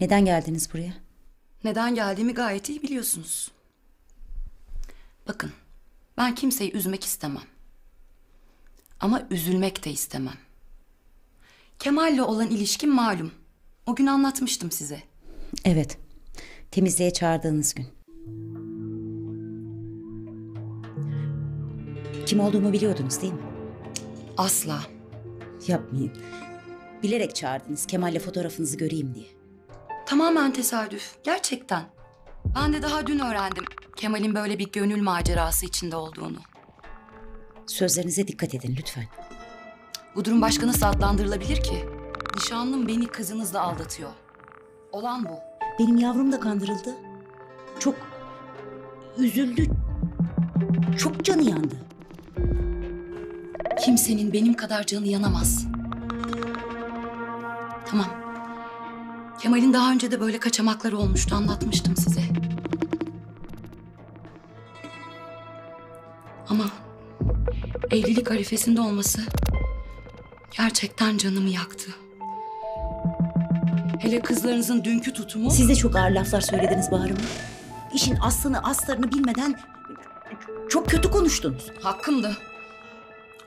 Neden geldiniz buraya? Neden geldiğimi gayet iyi biliyorsunuz. Bakın, ben kimseyi üzmek istemem. Ama üzülmek de istemem. Kemal'le olan ilişkim malum. O gün anlatmıştım size. Evet. Temizliğe çağırdığınız gün. Kim olduğumu biliyordunuz değil mi? Asla. Yapmayın. Bilerek çağırdınız Kemal'le fotoğrafınızı göreyim diye. Tamamen tesadüf. Gerçekten. Ben de daha dün öğrendim Kemal'in böyle bir gönül macerası içinde olduğunu. Sözlerinize dikkat edin lütfen. Bu durum başka nasıl adlandırılabilir ki? Nişanlım beni kızınızla aldatıyor. Olan bu. Benim yavrum da kandırıldı. Çok üzüldü. Çok canı yandı. Kimsenin benim kadar canı yanamaz. Tamam. Kemal'in daha önce de böyle kaçamakları olmuştu anlatmıştım size. Ama evlilik arifesinde olması gerçekten canımı yaktı. Hele kızlarınızın dünkü tutumu... Siz de çok ağır laflar söylediniz Bahar Hanım. İşin aslını aslarını bilmeden çok kötü konuştunuz. Hakkımdı.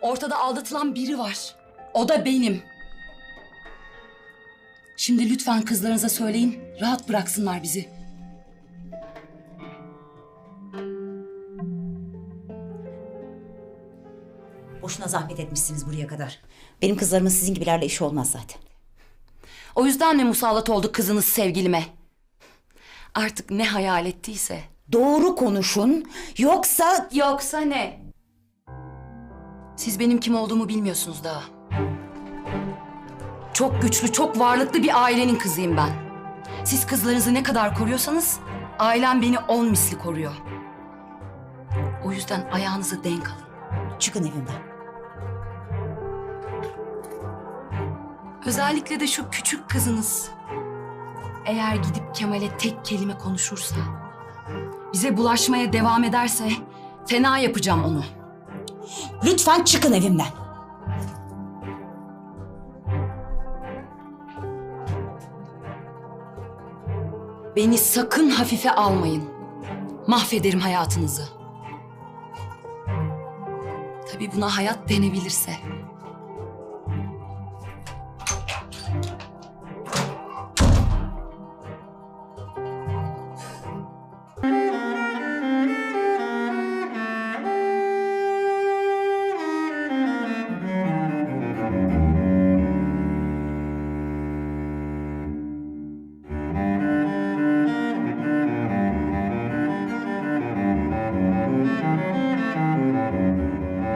Ortada aldatılan biri var. O da benim. Şimdi lütfen kızlarınıza söyleyin, rahat bıraksınlar bizi. Boşuna zahmet etmişsiniz buraya kadar. Benim kızlarımın sizin gibilerle işi olmaz zaten. O yüzden mi musallat olduk kızınız sevgilime? Artık ne hayal ettiyse. Doğru konuşun yoksa... Yoksa ne? Siz benim kim olduğumu bilmiyorsunuz daha. Çok güçlü, çok varlıklı bir ailenin kızıyım ben. Siz kızlarınızı ne kadar koruyorsanız ailem beni on misli koruyor. O yüzden ayağınızı denk alın. Çıkın evimden. Özellikle de şu küçük kızınız. Eğer gidip Kemal'e tek kelime konuşursa, bize bulaşmaya devam ederse fena yapacağım onu. Lütfen çıkın evimden. Beni sakın hafife almayın. Mahvederim hayatınızı. Tabii buna hayat denebilirse.